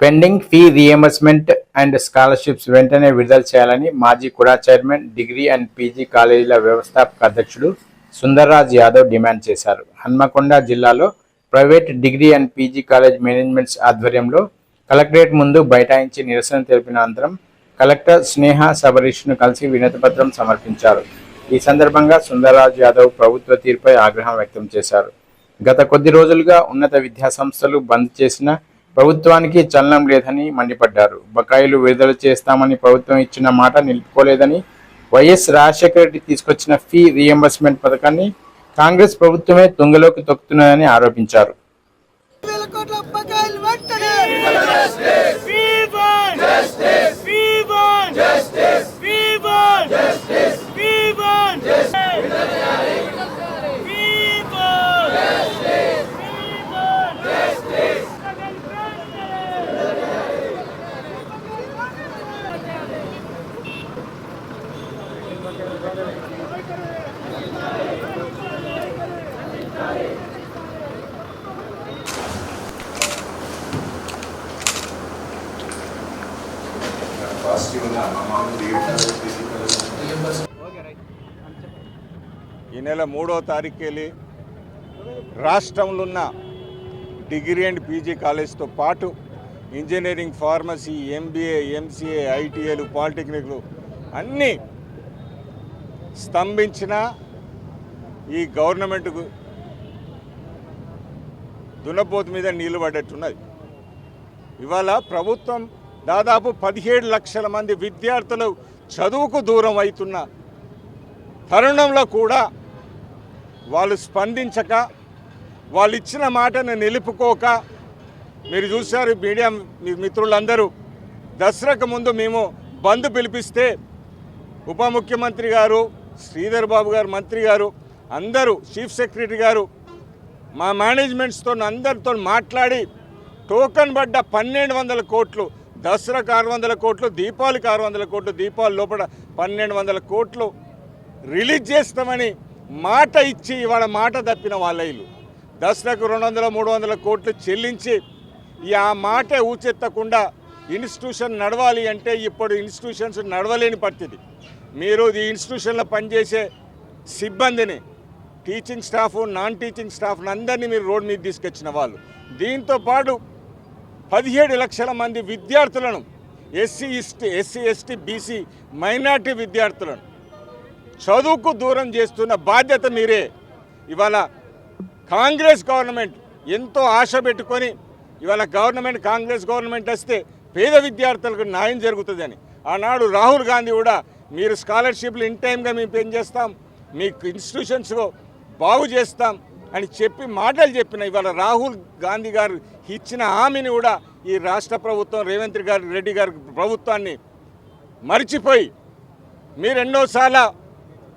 Pending fee reimbursement and scholarships వెంటనే విడుదల చేయాలని మాజీ కుడా చైర్మన్ డిగ్రీ అండ్ పీజీ కాలేజీల వ్యవస్థాపక అధ్యక్షుడు సుందర్రాజ్ యాదవ్ డిమాండ్ చేశారు. హన్మకొండ జిల్లాలో private degree and PG college managements ఆధ్వర్యంలో కలెక్టరేట్ ముందు బైఠాయించి నిరసన తెలిపిన అనంతరం కలెక్టర్ స్నేహ సబరీష్ను కలిసి వినతిపత్రం సమర్పించారు. ఈ సందర్భంగా సుందర్రాజ్ యాదవ్ ప్రభుత్వ తీరుపై ఆగ్రహం వ్యక్తం చేశారు. గత కొద్ది రోజులుగా ఉన్నత విద్యాసంస్థలు బంద్ చేసిన ప్రభుత్వానికి చలనం లేదని మండిపడ్డారు. బకాయిలు విడుదల చేస్తామని ప్రభుత్వం ఇచ్చిన మాట నిలుపుకోలేదని వైఎస్ రాజశేఖర రెడ్డి తీసుకొచ్చిన ఫీ రియంబర్స్మెంట్ పథకాన్ని కాంగ్రెస్ ప్రభుత్వమే తుంగలోకి తొక్కుతున్నదని ఆరోపించారు. వెంటనే! ఈ నెల మూడో తారీఖు వెళ్ళి రాష్ట్రంలో ఉన్న డిగ్రీ అండ్ పీజీ కాలేజ్తో పాటు ఇంజనీరింగ్ ఫార్మసీ ఎంబీఏ ఎంసీఏ ఐటీఐలు పాలిటెక్నిక్లు అన్నీ స్తంభించిన ఈ గవర్నమెంట్కు దున్నపోతు మీద నీళ్ళు పడ్డట్టున్నది ఇవాళ ప్రభుత్వం దాదాపు పదిహేడు లక్షల మంది విద్యార్థులు చదువుకు దూరం అవుతున్న తరుణంలో కూడా వాళ్ళు స్పందించక వాళ్ళు ఇచ్చిన మాటను నిలుపుకోక మీరు చూశారు మీడియా మీ మిత్రులందరూ దసరాకు ముందు మేము బంద్ పిలిపిస్తే ఉప ముఖ్యమంత్రి గారు శ్రీధర్ బాబు గారు మంత్రి గారు అందరూ చీఫ్ సెక్రటరీ గారు మా మేనేజ్మెంట్స్తో అందరితో మాట్లాడి టోకన్ పడ్డ పన్నెండు వందల కోట్లు దసరాకు ఆరు వందల కోట్లు దీపావళికి ఆరు వందల కోట్లు దీపావళి లోపల పన్నెండు వందల కోట్లు రిలీజ్ చేస్తామని మాట ఇచ్చి ఇవాళ మాట తప్పిన వాళ్ళ ఇల్లు. దసరాకు రెండు వందల మూడు వందల కోట్లు చెల్లించి ఆ మాట ఊచెత్తకుండా ఇన్స్టిట్యూషన్ నడవాలి అంటే ఇప్పుడు ఇన్స్టిట్యూషన్స్ నడవలేని పరిస్థితి. మీరు ఈ ఇన్స్టిట్యూషన్లో పనిచేసే సిబ్బందిని teaching staff non teaching staff అందరినీ మీరు రోడ్ మీద తీసుకొచ్చిన వాళ్ళు. దీంతో పాటు పదిహేడు లక్షల మంది విద్యార్థులను SC ST SC ST BC minority విద్యార్థులను చదువుకు దూరం చేస్తున్న బాధ్యత మీరే. ఇవాళ కాంగ్రెస్ గవర్నమెంట్ ఎంతో ఆశ పెట్టుకొని ఇవాళ గవర్నమెంట్ కాంగ్రెస్ గవర్నమెంట్ వస్తే పేద విద్యార్థులకు న్యాయం జరుగుతుందని. ఆనాడు రాహుల్ గాంధీ కూడా మీరు స్కాలర్షిప్లు ఇన్ టైంగా మేము పెంచేస్తాం మీకు ఇన్స్టిట్యూషన్స్ బాగు చేస్తాం అని చెప్పి మాటలు చెప్పిన ఇవాళ రాహుల్ గాంధీ గారు ఇచ్చిన హామీని కూడా ఈ రాష్ట్ర ప్రభుత్వం రేవంత్ గారు రెడ్డి గారి ప్రభుత్వాన్ని మర్చిపోయి మీరు ఎన్నోసార్లు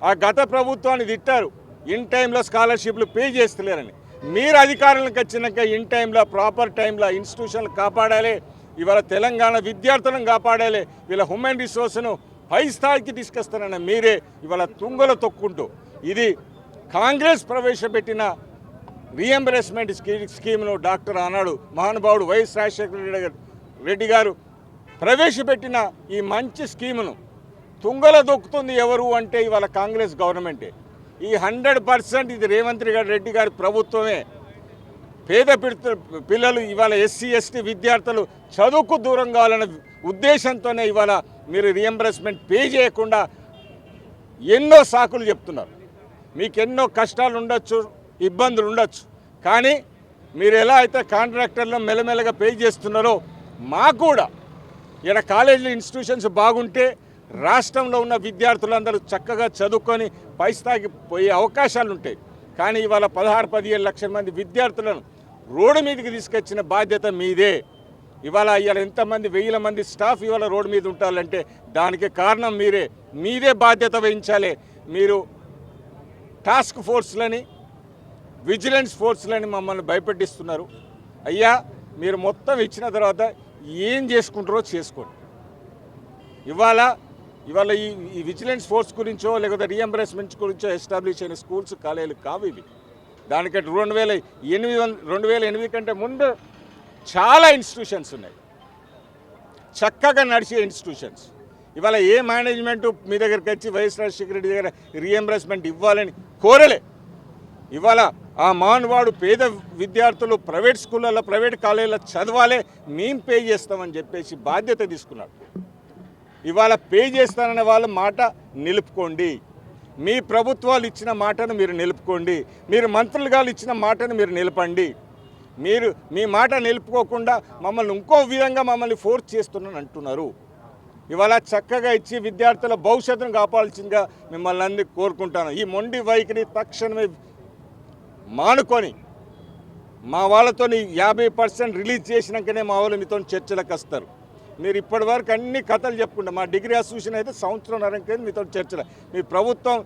ఆ గత ప్రభుత్వాన్ని తిట్టారు. ఇన్ టైంలో స్కాలర్షిప్లు పే చేస్తలేరని. మీరు అధికారంలోకి వచ్చినాక ఇన్ టైంలో ప్రాపర్ టైంలో ఇన్స్టిట్యూషన్లు కాపాడాలి ఇవాళ తెలంగాణ విద్యార్థులను కాపాడాలి వీళ్ళ హ్యూమన్ రిసోర్స్ను పై స్థాయికి తీసుకొస్తానన్న మీరే ఇవాళ తుంగలు తొక్కుంటూ. ఇది కాంగ్రెస్ ప్రవేశపెట్టిన రీఎంబర్స్మెంట్ స్కీ స్కీమ్ను డాక్టర్ ఆనాడు మహానుభావుడు వైఎస్ రాజశేఖర రెడ్డి గారు రెడ్డి గారు. ప్రవేశపెట్టిన ఈ మంచి స్కీమును తుంగల దొక్కుతుంది ఎవరు అంటే ఇవాళ కాంగ్రెస్ గవర్నమెంటే. ఈ హండ్రెడ్ పర్సెంట్ ఇది రేవంత్ రెడ్డి గారి ప్రభుత్వమే. పేద పిల్లలు ఇవాళ ఎస్సీ ఎస్టీ విద్యార్థులు చదువుకు దూరం కావాలనే ఉద్దేశంతోనే ఇవాళ మీరు రియంబర్స్మెంట్ పే చేయకుండా ఎన్నో సాకులు చెప్తున్నారు. మీకు ఎన్నో కష్టాలు ఉండొచ్చు ఇబ్బందులు ఉండొచ్చు కానీ మీరు ఎలా అయితే కాంట్రాక్టర్లో మెల్లమెల్లగా పే చేస్తున్నారో మాకు కూడా ఇక్కడ కాలేజీలు ఇన్స్టిట్యూషన్స్ బాగుంటే రాష్ట్రంలో ఉన్న విద్యార్థులందరూ చక్కగా చదువుకొని పై పోయే అవకాశాలు ఉంటాయి కానీ ఇవాళ పదహారు పదిహేను లక్షల మంది విద్యార్థులను రోడ్డు మీదకి తీసుకొచ్చిన బాధ్యత మీదే. ఇవాళ ఇవాళ ఎంతమంది వెయ్యిల మంది స్టాఫ్ ఇవాళ రోడ్డు మీద ఉంటారంటే దానికి కారణం మీరే. మీదే బాధ్యత వహించాలి. మీరు టాస్క్ ఫోర్స్లని విజిలెన్స్ ఫోర్స్లని మమ్మల్ని భయపెట్టిస్తున్నారు. అయ్యా మీరు మొత్తం ఇచ్చిన తర్వాత ఏం చేసుకుంటారో చేసుకోండి. ఇవాళ ఇవాళ ఈ ఈ విజిలెన్స్ ఫోర్స్ గురించో లేకపోతే రీఎంబర్స్మెంట్స్ గురించో ఎస్టాబ్లిష్ అయిన స్కూల్స్ కాలేజీలు కావు ఇవి. దానికంటే రెండు వేల ఎనిమిది వంద రెండు వేల ఎనిమిది కంటే ముందు చాలా ఇన్స్టిట్యూషన్స్ ఉన్నాయి. చక్కగా నడిచే ఇన్స్టిట్యూషన్స్. ఇవాళ ఏ మేనేజ్మెంట్ మీ దగ్గరికి వచ్చి వైఎస్ రాజశేఖర రెడ్డి దగ్గర రీఎంబర్స్మెంట్ ఇవ్వాలని కోరలే. ఇవాళ ఆ మానవాడు పేద విద్యార్థులు ప్రైవేట్ స్కూళ్ళల్లో ప్రైవేట్ కాలేజీలో చదవాలే మేం పే చేస్తామని చెప్పేసి బాధ్యత తీసుకున్నాడు. ఇవాళ పే చేస్తాననే వాళ్ళ మాట నిలుపుకోండి. మీ ప్రభుత్వాలు ఇచ్చిన మాటను మీరు నిలుపుకోండి. మీరు మంత్రులు గారు ఇచ్చిన మాటను మీరు నిలపండి. మీరు మీ మాట నిలుపుకోకుండా మమ్మల్ని ఇంకో విధంగా మమ్మల్ని ఫోర్స్ చేస్తున్నాను అంటున్నారు. ఇవాళ చక్కగా ఇచ్చి విద్యార్థుల భవిష్యత్తును కాపాడాల్సిందిగా మిమ్మల్ని అందరి కోరుకుంటాను. ఈ మొండి వైఖరి తక్షణమే మానుకొని మా వాళ్ళతో యాభై పర్సెంట్ రిలీజ్ చేసినాకనే మా వాళ్ళు మీతో చర్చలకు వస్తారు. మీరు ఇప్పటి వరకు అన్ని కథలు చెప్పుకుంటాం మా డిగ్రీ అసోసియేషన్ అయితే సంవత్సరంన్నర నరంకేది మీతో చర్చలు. మీ ప్రభుత్వం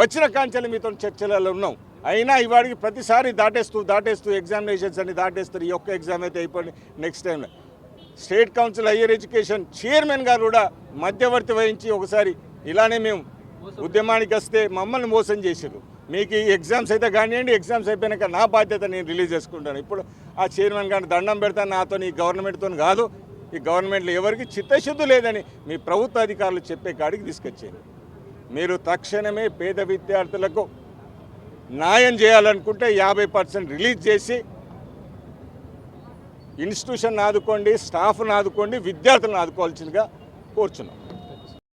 వచ్చిన కాంచెలు మీతో చర్చలలో ఉన్నాం. అయినా ఇవాడికి ప్రతిసారి దాటేస్తూ దాటేస్తూ ఎగ్జామినేషన్స్ అన్ని దాటేస్తారు. ఈ ఒక్క ఎగ్జామ్ అయితే అయిపోయింది. నెక్స్ట్ టైంలో state council higher education chairman గారు కూడా మధ్యవర్తి వహించి ఒకసారి ఇలానే మేము ఉద్యమానికి వస్తే మమ్మల్ని మోసం చేశారు. మీకు ఈ ఎగ్జామ్స్ అయితే కానివ్వండి ఎగ్జామ్స్ అయిపోయినాక నా బాధ్యత నేను రిలీజ్ చేసుకుంటాను. ఇప్పుడు ఆ చైర్మన్ గారిని దండం పెడతాను నాతో ఈ గవర్నమెంట్తో కాదు ఈ గవర్నమెంట్లో ఎవరికి చిత్తశుద్ధి లేదని మీ ప్రభుత్వ అధికారులు చెప్పే కాడికి తీసుకొచ్చారు. మీరు తక్షణమే పేద విద్యార్థులకు న్యాయం చేయాలనుకుంటే యాభై పర్సెంట్ రిలీజ్ చేసి ఇన్స్టిట్యూషన్ ఆదుకోండి స్టాఫ్ను ఆదుకోండి విద్యార్థులను ఆదుకోవాల్సిందిగా కోరుచున్నాం.